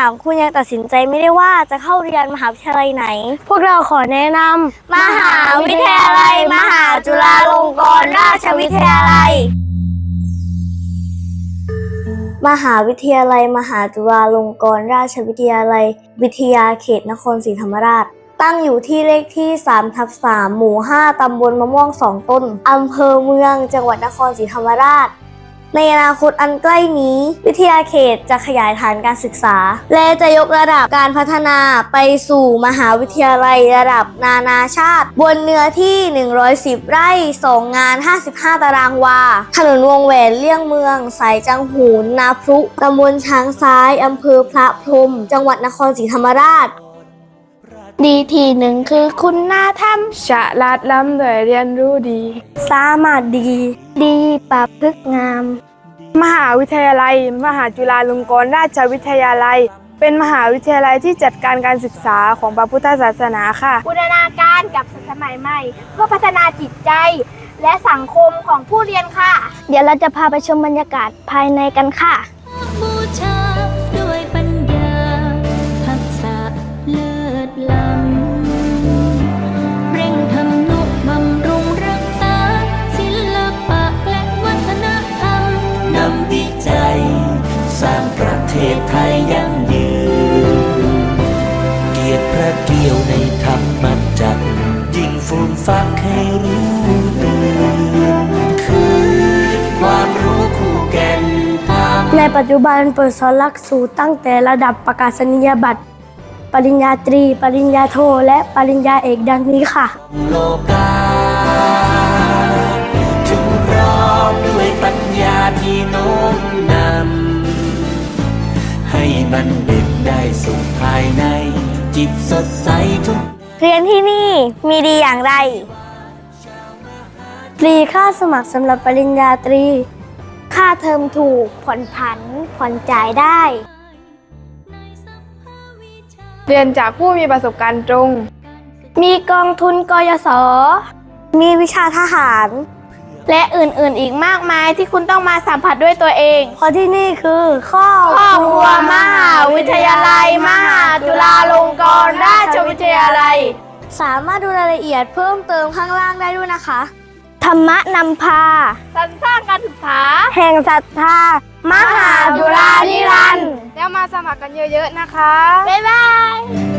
ามคุณยังตัดสินใจไม่ได้ว่าจะเข้าเรียนมหาวิทยาลัยไหน พวกเราขอแนะนำมหาวิทยาลัย มหาจุฬาลงกรณราชวิทยาลัย มหาวิทยาลัย มหาจุฬาลงกรณราชวิทยาลัย วิทยาเขตนครศรีธรรมราช ตั้งอยู่ที่เลขที่3ทับ3หมู่ 5 ตำบลมะม่วง 2 ต้น อำเภอเมือง จังหวัดนครศรีธรรมราช ในอนาคตอันใกล้นี้ วิทยาเขตจะขยายฐานการศึกษา และจะยกระดับการพัฒนาไปสู่มหาวิทยาลัยระดับนานาชาติ บนเนื้อที่ 110 ไร่ 2 งาน 55 ตารางวา ถนนวงแหวนเลี่ยงเมือง สายจังหูนนาพรุตำบลช้างซ้ายอำเภอพระพรหมจังหวัดนครศรีธรรมราช ดีทีหนึ่งคือคุณหน้าถ้ำฉะลาดล้ำด้วยเรียนรู้ดี สามารถดี ดีประพฤกษ์งาม มหาวิทยาลัย มหาจุฬาลงกรณราชวิทยาลัย เป็นมหาวิทยาลัยที่จัดการการศึกษาของพระพุทธศาสนาค่ะบูรณาการกับสมัยใหม่ เพื่อพัฒนาจิตใจ และสังคมของผู้เรียนค่ะ เดี๋ยวเราจะพาไปชมบรรยากาศภายในกันค่ะ พระเกี่ยวในธรรมจักรยิ่งฟูมฟักให้รู้ตื่นคือความรู้คู่แก่นธรรมในปัจจุบันเปิดสอนหลักสูตรตั้งแต่ระดับประกาศนียบัตร ปริญญาตรี ปริญญาโท และปริญญาเอกดังนี้ค่ะ โลกาถึงพร้อมด้วยปัญญาที่โน้มนำให้บัณฑิตได้สุขภายใน จิตสดใสทุกเรียนที่นี่มีดีอย่างไรตรีค่าสมัครสำหรับปริญญาตรี ค่าเทอมถูก ผ่อนผัน ผ่อนจ่ายได้ เรียนจากผู้มีประสบการณ์ตรง มีกองทุนกยศ มีวิชาทหาร และอื่นๆอีกมากมายที่คุณต้องมาสัมผัสด้วยตัวเอง เพราะที่นี่คือครอบครอบครัวมหาวิทยาลัยมหา จุฬาลงกรณราชวิทยาลัย สามารถดูรายละเอียดเพิ่มเติมข้างล่างได้ด้วยนะคะ ธรรมะนำพา สรรสร้างการศึกษา แห่งศรัทธา มหาจุฬานิรันดร์แล้วมาสมัครกันเยอะๆนะคะ บ๊ายบาย